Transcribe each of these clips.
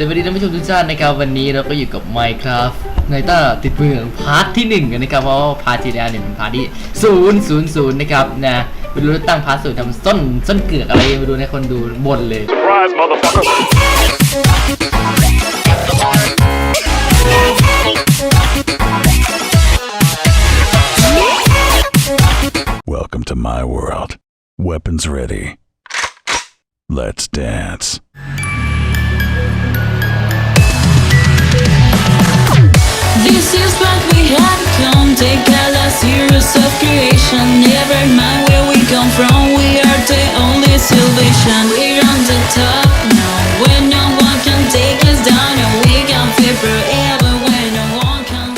สวัสดีท่านผู้ชมทุกท่านนะครับวันนี้เราก็อยู่กับ Minecraft ในต้าติดเมืองพาร์ทที่หนึ่งกันนะครับเพราะว่าพาร์ทที่แล้วเนี่ยเป็นพาร์ทที่ศูนย์ศูนย์ศูนย์นะครับนะไม่รู้ตั้งพาร์ทศูนย์ทำส้นส้นเกือกอะไรไม่รู้นะคนดูบ่นเลย Surprise, motherfucker! Welcome to my world. Weapons ready. Let's dance. Our serious of creation. Never mind where we come from. We are the only salvation. We're on the top now. When no one can take us down, and we can feel forever when no one can.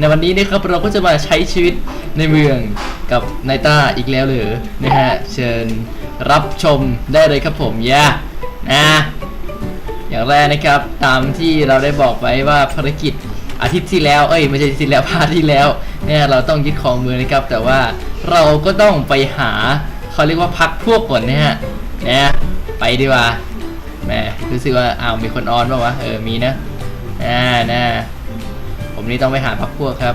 ในวันนี้นะครับเราก็จะมาใช้ชีวิตในเมืองกับนายต้าอีกแล้วเหรือนะฮะเชิญรับชมได้เลยครับผมย่านะอย่างแรกนะครับตามที่เราได้บอกไว้ว่าภารกิจ อาทิตย์ที่แล้ว เอ้ยไม่ใช่อาทิตย์ที่แล้วพาร์ทที่แล้วเนี่ยเราต้องยึดครองเมืองนะครับ แต่ว่าเราก็ต้องไปหาเขาเรียกว่าพักพวกก่อนนะฮะนะไปดีกว่าแหมรู้สึกว่าอ้าวมีคนออนป่าวะเออมีนะอ่านะผมนี่ต้องไปหาพักพวกครับ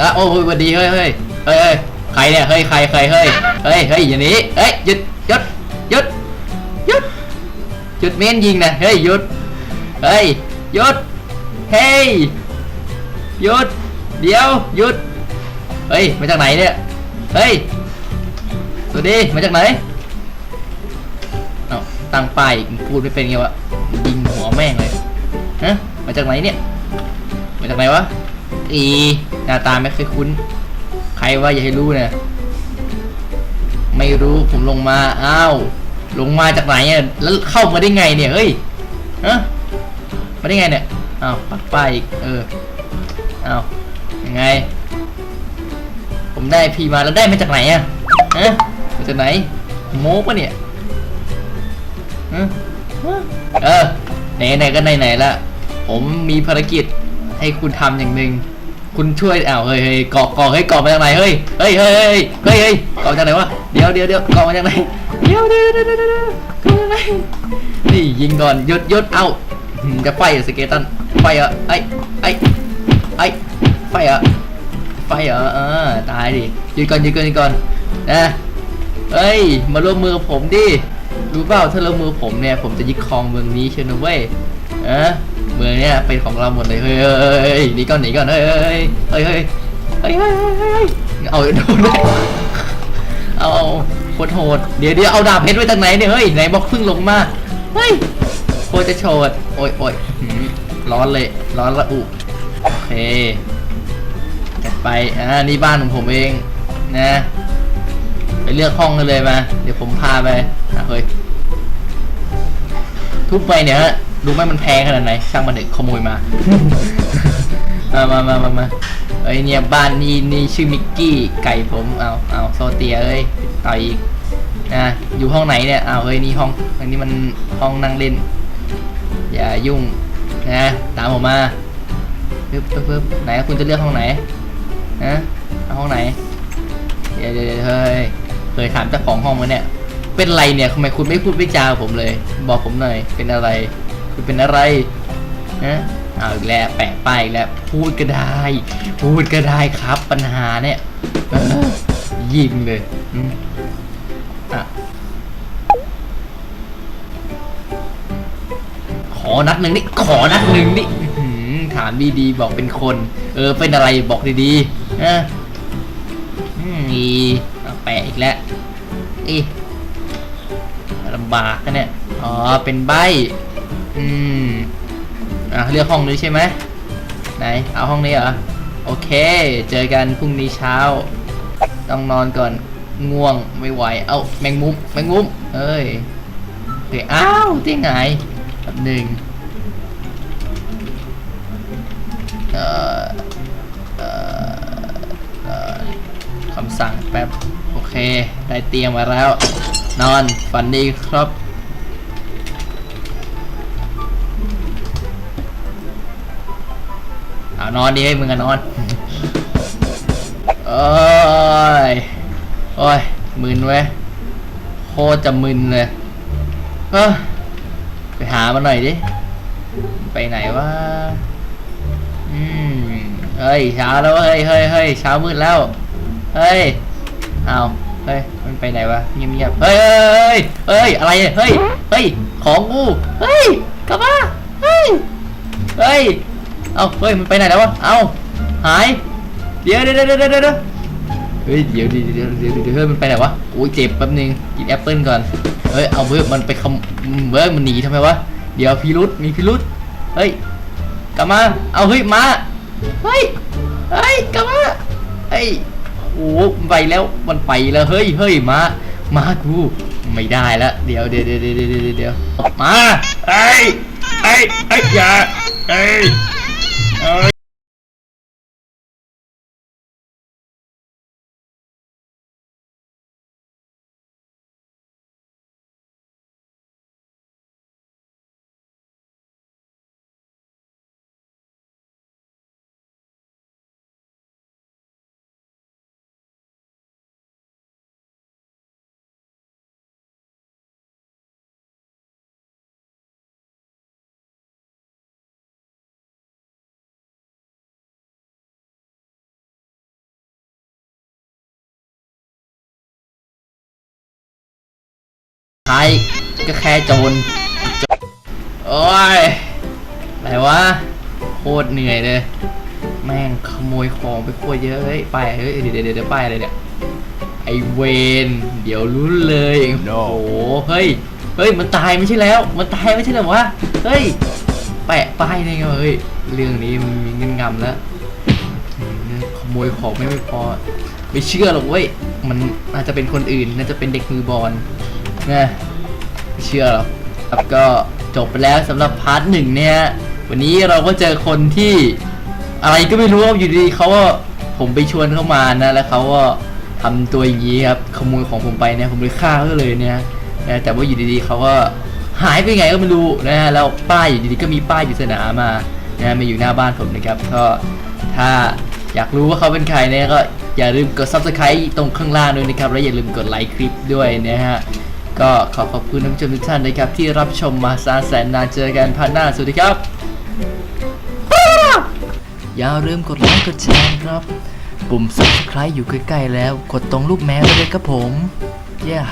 อะโอ้ยสวัสดีเฮ้ยเฮ้ยเฮ้ยเฮ้ยใครเนี่ยเฮ้ยใครใครเฮ้ยเฮ้ยเฮ้ยอย่างนี้เฮ้ยหยุดหยุดหยุดหยุดหยุดเม้นยิงนะเฮ้ยหยุดเฮ้ยหยุดเฮ้ย หยุด เดี๋ยวหยุด เฮ้ย มาจากไหนเนี่ย เฮ้ย สวัสดี มาจากไหน เอาตั้งป้ายพูดไม่เป็นไงวะยิงหัวแม่งเลย ฮะ มาจากไหนเนี่ย มาจากไหนวะ อีหน้าตาไม่เคยคุ้น ใครว่าอย่าให้รู้นะไม่รู้ผมลงมา อ้าว ลงมาจากไหนอะแล้วเข้ามาได้ไงเนี่ย เฮ้ยฮะมาได้ไงเนี่ย อ้าว ปักป้ายอีก เออ เอ้ายังไง ผมได้พีมาแล้วได้มาจากไหนอะฮะมาจากไหน โม้ปะเนี่ยเออไหนๆก็ไหนๆละผมมีภารกิจให้คุณทำอย่างหนึ่งคุณช่วยอ้าวเฮ้ยเฮ้ยกาะเกาะเฮ้ยกาะมาจากไหนเฮ้ยเฮ้ยเฮ้ยเฮ้ยเฮ้ยเฮ้ยเกจากไหนวะเดี๋ยวเดี๋ยวเดี๋ยวกาะมาจากไหนเดี๋ยวเดี๋ยวเดี๋ยวเดี๋ยวเดี๋ยวกาะมาจากไหนนี่ยิงก่อนยศยศเอ้าจะไฟสเกตันไฟเหรอไอ้ไอ้ ไอ้ไฟเหรอไฟเหรอเออตายดิยืนก่อนยืนก่อนยืนก่อนนะเฮ้ย มาร่วมมือผมดิรู้เปล่าถ้าร่วมมือผมเนี่ย ผมจะยึดครองเมืองนี้เชียวนะเว้ยเออเมืองเนี่ยเป็นของเราหมดเลยเฮ้ยเฮ้ยเฮ้ยหนีก่อนหนีก่อนเฮ้ยเฮ้ยเฮ้ยเฮ้ยเฮ้ยเฮ้ยเอาโดนเลยเอาโคตรโหดเดี๋ยวเดี๋ยวเอาดาบเพชรไว้จากไหนเนี่ยเฮ้ยไหนบอกเพิ่งลงมาเฮ้ยโคตรจะโชดโอ้ยโอ้ยร้อนเลยร้อนละอุ โอเคจัดไป อ่า นี่บ้านของผมเองนะ ไปเลือกห้องกันเลยมา เดี๋ยวผมพาไปอะเฮ้ย ทุบไปเนี่ยฮะรู้ไหมมันแพงขนาดไหน ช่างมันเด็กขโมยมา มามามามามาเอ้ยเนี่ยบ้านนี่นี่ชื่อมิกกี้ไก่ผมเอาเอาโซเตียเอ้ยต่อยอีกนะอยู่ห้องไหนเนี่ยเอาเฮ้ยนี่ห้องอันนี้มันห้องนั่งเล่น อย่ายุ่งนะ ตามผมมา ปึ๊บปึ๊บปึ๊บไหนคุณจะเลือกห้องไหนนะเอาห้องไหนเดี๋ยวเดี๋ยวเฮ้ยเคยถามเจ้าของห้องมาเนี่ย เป็นไรเนี่ยทำไมคุณไม่พูดไม่จาผมเลย บอกผมหน่อย เป็นอะไร คุณเป็นอะไรฮะเอาอีกแล้วแปะป้ายอีกแล้วพูดก็ได้ พูดก็ได้ครับ ปัญหาเนี่ยยิงเลยอะขอนัดหนึ่งนี่ขอนัดหนึ่งนี่ ถามดีๆบอกเป็นคน เออเป็นอะไรบอกดีๆนะอืมอีเอาแปะอีกแล้วอีลำบากนะเนี่ยอ๋อเป็นใบอืมอะเลือกห้องนี้ใช่ไหมไหนเอาห้องนี้เหรอโอเค เจอกันพรุ่งนี้เช้า ต้องนอนก่อนง่วงไม่ไหว เอ้าแมงมุมแมงมุมเอ้ยโอเคอ้าวที่ไงแบบหนึ่ง คำสั่งแป๊บ โอเค ได้เตียงมาแล้ว นอนฝันดีครับเอานอนดิให้มึงอะนอนโอ้ยโอ้ยมึนเว้ยโคตรจะมึนเลยเอ้อไปหามาหน่อยดิ ไปไหนวะ อืมเฮ้ยเช้าแล้วเฮ้ยเฮ้ยเฮ้ยเช้ามืดแล้ว เฮ้ยเอาเฮ้ยมันไปไหนวะเงียบเงียบๆเฮ้ยเฮ้ยเฮ้ยอะไรเฮ้ยเฮ้ยของกูเฮ้ยกลับมาเฮ้ยเฮ้ยเอาเฮ้ยมันไปไหนแล้ววะเอาหายเดี๋ยวเดี๋ยวเดี๋ยวเดี๋ยวเดี๋ยวเฮ้ยเดี๋ยวเดี๋ยวเดี๋ยวเดี๋ยวเดี๋ยวเฮ้ยมันไปไหนวะโอ้ยเจ็บแป๊บนึงกินแอปเปิลก่อนเฮ้ยเอาเฮ้ยมันไปขโมเฮ้ยมันหนีทำไมวะเดี๋ยวพิรุษมีพิรุษเฮ้ย กลับมา เอาเฮ้ยมา เฮ้ย เฮ้ยกลับมาเฮ้ยโอ้ไปแล้วมันไปแล้วเฮ้ยเฮ้ยมา มากูไม่ได้ละเดี๋ยวเดี๋ยวเดี๋ยวเดี๋ยวเดี๋ยวเดี๋ยวมาเอ้ยเอ้ยเอ้ยอย่าเอ้ยเอ้ย ใครก็แค่โจรโจรโอ้ยอะไรวะโคตรเหนื่อยเลย แม่งขโมยของไปโคตรเยอะเฮ้ยไปเฮ้ยเดี๋ยวเดี๋ยวเดี๋ยวไปอะไรเนี่ยไอเวนเดี๋ยวรู้เลย No โอ้โหเฮ้ยเฮ้ยมันตายไม่ใช่แล้ว มันตายไม่ใช่เหรอวะเฮ้ยแปะป้ายได้ไงวะเฮ้ยเรื่องนี้มันมีเงินงำแล้วขโมยของไม่ไม่พอไม่เชื่อหรอกเว้ยมันน่าจะเป็นคนอื่นน่าจะเป็นเด็กมือบอล นะไม่เชื่อหรอกครับก็จบไปแล้วสำหรับพาร์ทหนึ่งเนี่ยวันนี้เราก็เจอคนที่อะไรก็ไม่รู้อยู่ดีๆเขาก็ผมไปชวนเข้ามานะ แล้วเขาก็ทำตัวอย่างนี้ครับขโมยของผมไปเนี่ยผมเลยฆ่าเขาเลยเนี่ยนะแต่ว่าอยู่ดีๆเขาก็หายไปไงก็ไม่รู้นะฮะแล้วป้ายอยู่ดีๆก็มีป้ายปริศนามานะมาอยู่หน้าบ้านผมนะครับก็ถ้าอยากรู้ว่าเขาเป็นใครเนี่ยก็อย่าลืมกด subscribe ตรงข้างล่างด้วยนะครับ และอย่าลืมกดไลค์คลิปด้วยนะฮะ ก็ขอขอบคุณท่านผู้ชมทุกท่านนะครับที่รับชมมาซาแสนนานเจอกันพันหน้าสวัสดีครับ อย่าลืมกดไลค์กดแชร์ครับ ปุ่ม subscribe อยู่ใกล้ๆแล้ว กดตรงรูปแมวไปเลยครับผม yeah